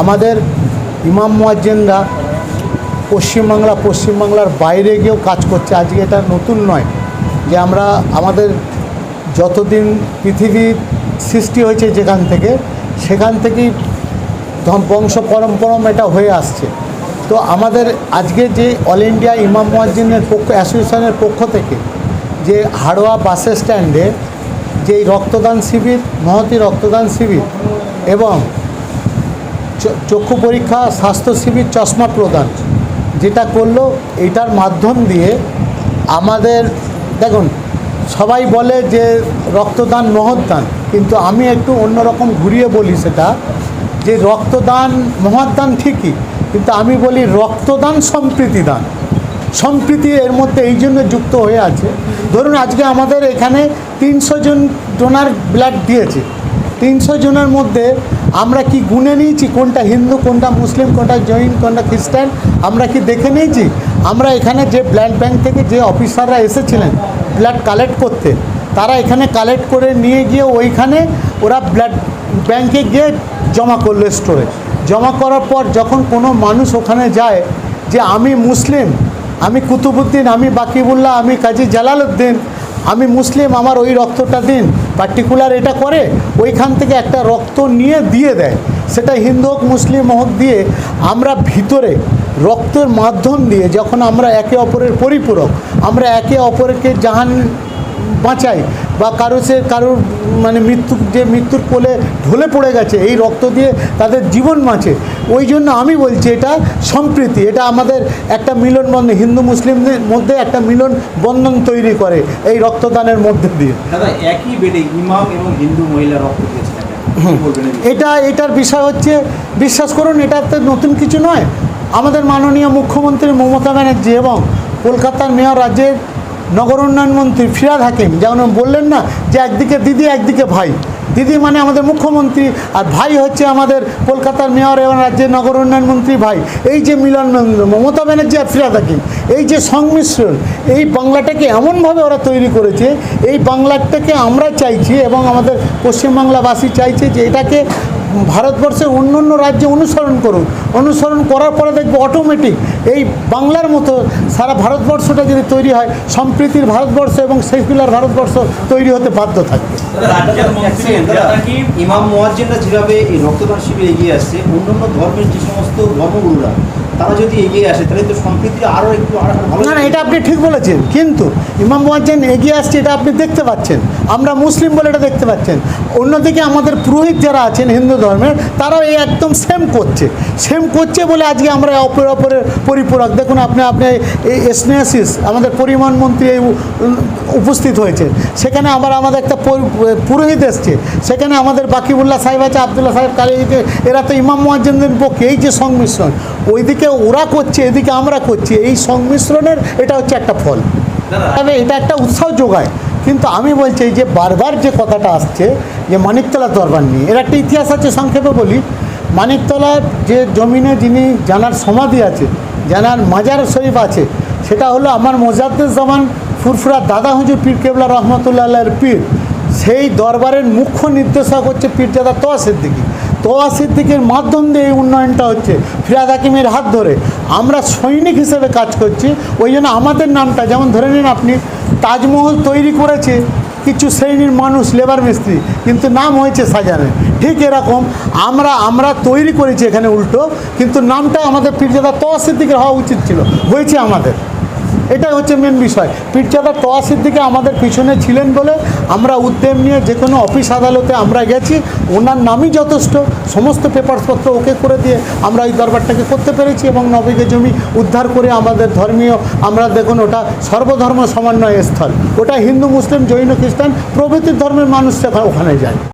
আমাদের ইমাম মুয়াজ্জিনরা পশ্চিমবাংলা, পশ্চিমবাংলার বাইরে গিয়েও কাজ করছে। আজকে এটা নতুন নয় যে আমরা আমাদের যতদিন পৃথিবীর সৃষ্টি হয়েছে যেখান থেকে, সেখান থেকেই বংশ পরম্পরম এটা হয়ে আসছে। তো আমাদের আজকে যে অল ইন্ডিয়া ইমাম মোয়াজ্জিনের পক্ষ, অ্যাসোসিয়েশনের পক্ষ থেকে যে হাড়োয়া বাস স্ট্যান্ডে যে রক্তদান শিবির, মহতি রক্তদান শিবির এবং চক্ষু পরীক্ষা, স্বাস্থ্য শিবির, চশমা প্রদান। যেটা করল, এটার মাধ্যম দিয়ে আমাদের, দেখুন, সবাই বলে যে রক্তদান মহৎদান কিন্তু আমি একটু অন্যরকম ঘুরিয়ে বলি সেটা, যে রক্তদান মহৎদান ঠিকই, কিন্তু আমি বলি রক্তদান সম্প্রীতি দান। সম্প্রীতি এর মধ্যে এই জন্য যুক্ত হয়ে আছে। ধরুন, আজকে আমাদের এখানে তিনশো জন ডোনার ব্লাড দিয়েছে। তিনশো জনের মধ্যে আমরা কি গুনে নিয়েছি? কোনটা হিন্দু, কোনটা মুসলিম, কোনটা জৈন, কোনটা খ্রিস্টান? আমরা কি দেখে নিয়েছি? আমরা এখানে যে ব্লাড ব্যাংক থেকে যে অফিসাররা এসেছিলেন ব্লাড কালেক্ট করতে, তারা এখানে কালেক্ট করে নিয়ে গিয়ে ওইখানে ওরা ব্লাড ব্যাংকে গিয়ে জমা করল স্টোরে। জমা করার পর যখন কোনো মানুষ ওখানে যায় যে আমি মুসলিম, আমি কুতুবুদ্দিন আমি বাকিবুল্লাহ, আমি কাজী জালালউদ্দিন, আমি মুসলিম, আমার ওই রক্তটা দিন পার্টিকুলার এটা করে, ওইখান থেকে একটা রক্ত নিয়ে দিয়ে দেয়। সেটা হিন্দু হোক, মুসলিম হোক দিয়ে আমরা ভিতরে রক্তের মাধ্যম দিয়ে যখন আমরা একে অপরের পরিপূরক, আমরা একে অপরকে জাহান বাঁচাই বা কারও সে কারোর মানে মৃত্যু যে মৃত্যুর কোলে ঢলে পড়ে গেছে এই রক্ত দিয়ে তাদের জীবন বাঁচে। ওই জন্য আমি বলছি এটা সম্প্রীতি এটা আমাদের একটা মিলন বন্ধন হিন্দু মুসলিমদের মধ্যে একটা মিলন বন্ধন তৈরি করে এই রক্তদানের মধ্যে দিয়ে। দাদা একই বেডে ইমাম এবং হিন্দু মহিলা রক্ত? এটা এটার বিষয় হচ্ছে বিশ্বাস করুন এটা তো নতুন কিছু নয়। আমাদের মাননীয় মুখ্যমন্ত্রী মমতা ব্যানার্জি এবং কলকাতার মেয়র রাজ্যের নগর উন্নয়ন মন্ত্রী ফিরাদ হাকিম যেমন বললেন না যে একদিকে দিদি, একদিকে ভাই। দিদি মানে আমাদের মুখ্যমন্ত্রী, আর ভাই হচ্ছে আমাদের কলকাতার মেয়র এবং রাজ্যের নগর উন্নয়ন মন্ত্রী ভাই। এই যে মিলন মমতা ব্যানার্জি আর ফিরাদ হাকিম, এই যে সংমিশ্রণ, এই বাংলাটাকে এমনভাবে ওরা তৈরি করেছে, এই বাংলাটাকে আমরা চাইছি এবং আমাদের পশ্চিমবাংলাবাসী চাইছে যে এটাকে ভারতবর্ষের অন্য অন্য রাজ্যে অনুসরণ করুন। অনুসরণ করার পরে দেখব অটোমেটিক এই বাংলার মতো সারা ভারতবর্ষটা যদি তৈরি হয় সম্প্রীতির ভারতবর্ষ এবং সেকুলার ভারতবর্ষ তৈরি হতে বাধ্য থাকবে। দাদা, ইমাম মোয়াজ্জেনরা যেভাবে এই রক্তদান শিবিরে এগিয়ে আসছে অন্য ধর্মের যে সমস্ত ধর্মগুরুরা তারা যদি এগিয়ে আসে তাহলে তো সম্প্রীতি আরও একটু আরও না না এটা আপনি ঠিক বলেছেন। কিন্তু ইমাম মুয়াজ্জেন এগিয়ে আসছে এটা আপনি দেখতে পাচ্ছেন। আমরা মুসলিম বলে এটা দেখতে পাচ্ছেন। অন্যদিকে আমাদের পুরোহিত যারা আছেন হিন্দু ধর্মের তারাও এই একদম সেম করছে। সেম করছে বলে আজকে আমরা অপর অপরের পরিপূরক। দেখুন আপনি আপনি এই এসনেসিস আমাদের পরিমাণ মন্ত্রী এই উপস্থিত হয়েছে সেখানে আবার আমাদের একটা পুরোহিত এসছে। সেখানে আমাদের বাকিবুল্লাহ সাহেব আছে আবদুল্লাহ সাহেব কালী এরা তো ইমাম মুয়াজ্জেনদের পক্ষে এই যে সংমিশ্রণ ওইদিকে ওরা করছে এদিকে আমরা করছি এই সংমিশ্রণের এটা হচ্ছে একটা ফল। তবে এটা একটা উৎসাহ যোগায়। কিন্তু আমি বলছি যে বারবার যে কথাটা আসছে যে মানিকতলা দরবার নিয়ে এর একটা ইতিহাস আছে সংক্ষেপে বলি। মানিকতলার যে জমিনে যিনি জানার সমাধি আছে জানার মাজার শরীফ আছে সেটা হলো আমার মোজাদ্দের জামান ফুরফুরা দাদা হুজুর পীর কেবলা রহমতুল্লাহের পীর। সেই দরবারের মুখ্য নির্দেশক হচ্ছে পীরজাদা তোয়া সিদ্দিকী তোয়া সিদ্দিকের মাধ্যম দিয়ে এই উন্নয়নটা হচ্ছে। ফিরাদ হাকিমের হাত ধরে। আমরা সৈনিক হিসেবে কাজ করছি। ওই জন্য আমাদের নামটা, যেমন ধরে নিন আপনি, তাজমহল তৈরি করেছে কিছু শ্রেণির মানুষ লেবার মিস্ত্রি, কিন্তু নাম হয়েছে শাহজাহানের ঠিক এরকম আমরা আমরা তৈরি করেছি এখানে উল্টো, কিন্তু নামটা আমাদের পীরজাদা তোয়া সিদ্দিকের হওয়া উচিত ছিল। হয়েছে আমাদের। এটাই হচ্ছে মেন বিষয়। পীরজাদা তোয়া সিদ্দিকে আমাদের পিছনে ছিলেন বলে আমরা উদ্যম নিয়ে যে কোনো অফিস আদালতে আমরা গেছি, ওনার নামই যথেষ্ট। সমস্ত পেপারসপত্র ওকে করে দিয়ে আমরা ওই দরবারটাকে করতে পেরেছি এবং নবীকে জমি উদ্ধার করে আমাদের ধর্মীয়, আমরা দেখুন ওটা সর্বধর্ম সমন্বয় স্থল। ওটা হিন্দু, মুসলিম, জৈন, খ্রিস্টান প্রভৃতির ধর্মের মানুষ ওখানে যায়।